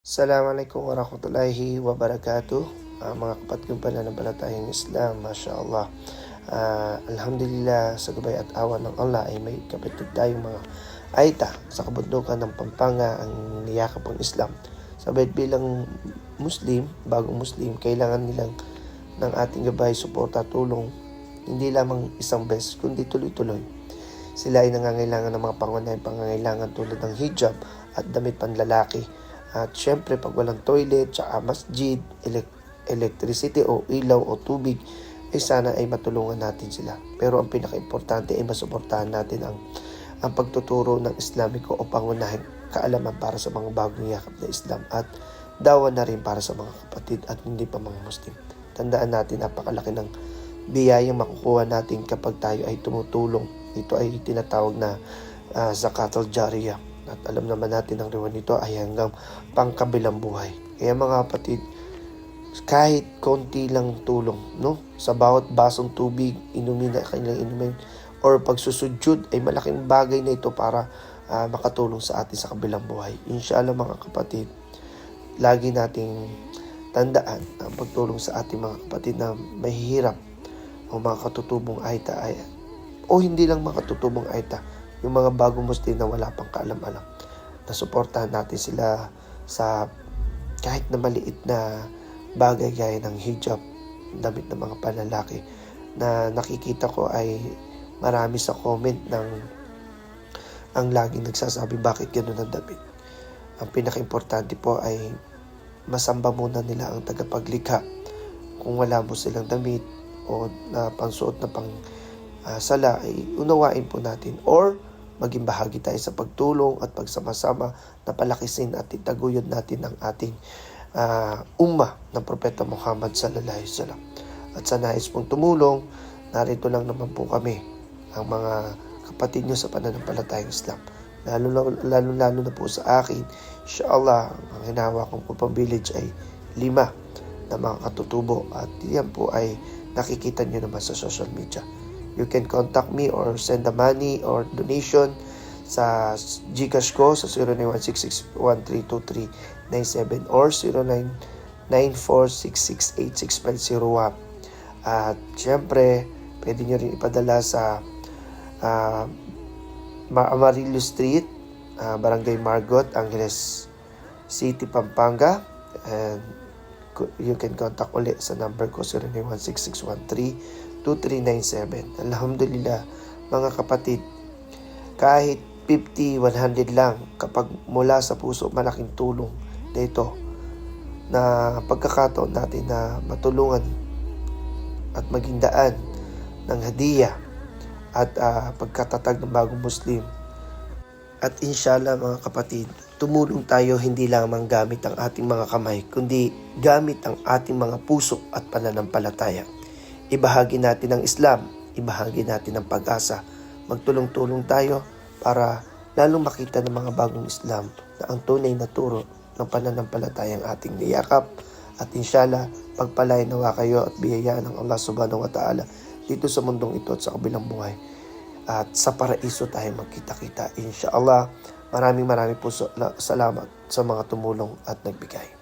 Assalamualaikum warahmatullahi wabarakatuh. Ah, mga kapatid kong pananampalatayang Islam, Masya Allah. Ah, Alhamdulillah, sa gabay at awa ng Allah ay may kapatid tayong mga aita sa kabundukan ng Pampanga ang niyakap ng Islam. Sabay bilang Muslim, bagong Muslim, kailangan nilang ng ating gabay, suporta, tulong, hindi lamang isang beses, kundi tuloy-tuloy. Sila ay nangangailangan ng mga pangunahing pangangailangan tulad ng hijab at damit panlalaki. At syempre, pag walang toilet, tsaka masjid, elec- electricity o ilaw o tubig, ay sana ay matulungan natin sila. Pero ang pinaka-importante ay masuportahan natin ang, ang pagtuturo ng Islamiko o pangunahing kaalaman para sa mga bagong yakap na Islam at dawa na rin para sa mga kapatid at hindi pa mga Muslim. Tandaan natin, napakalaki ng biyayang makukuha natin kapag tayo ay tumutulong. Ito ay tinatawag na uh, zakatul jariyah. At alam naman natin ang reward nito ay hanggang pangkabilang buhay. Kaya mga kapatid, kahit konti lang tulong, no? Sa bawat basong tubig, inumin na kanilang inumin, or pagsusudyod ay malaking bagay na ito para ah, makatulong sa atin sa kabilang buhay. Inshallah mga kapatid, lagi nating tandaan ang pagtulong sa ating mga kapatid na mahihirap o mga katutubong aita ay o hindi lang mga katutubong aita, yung mga bagong Muslim na wala pang kaalam-alam. Nasuportahan natin sila sa kahit na maliit na bagay gaya ng hijab, damit ng mga panlalaki na nakikita ko ay marami sa comment ng ang laging nagsasabi bakit ganun ang damit. Ang pinaka-importante po ay masamba muna nila ang tagapaglikha kung wala mo silang damit o na pangsuot na pang ah, sala ay unawain po natin or maging bahagi tayo sa pagtulong at pagsama-sama na palakisin at itaguyod natin ang ating ah, umma ng Propeta Muhammad sallallahu alaihi wasallam. At sa nais pong tumulong, narito lang naman po kami ang mga kapatid nyo sa pananampalatayang Islam. Lalo, lalo, lalo na po sa akin, inshallah, ang hinawa kong Kupang Village ay lima na mga katutubo at yan po ay nakikita nyo naman sa social media. You can contact me or send the money or donation sa Gcash ko sa 0916613237 or 0994668651. At syempre, pwede nyo rin ipadala sa Ma- Amarillo Street, ah, Barangay Margot, Angeles City, Pampanga. And you can contact ulit sa number ko 0916613237. Alhamdulillah, mga kapatid, kahit 50, 100 lang kapag mula sa puso malaking tulong na ito na pagkakataon natin na matulungan at maging daan ng hadiah at ah, pagkatatag ng bagong Muslim. At inshallah mga kapatid, tumulong tayo hindi lamang gamit ang ating mga kamay, kundi gamit ang ating mga puso at pananampalataya. Ibahagi natin ang Islam, ibahagi natin ang pag-asa. Magtulong-tulong tayo para lalong makita ng mga bagong Islam na ang tunay na turo ng pananampalatayang ating niyakap. At inshallah, pagpalain nawa kayo at biyayaan ng Allah subhanahu wa ta'ala dito sa mundong ito at sa kabilang buhay. At sa paraiso tayo magkita-kita. Inshallah, maraming maraming po sa- salamat sa mga tumulong at nagbigay.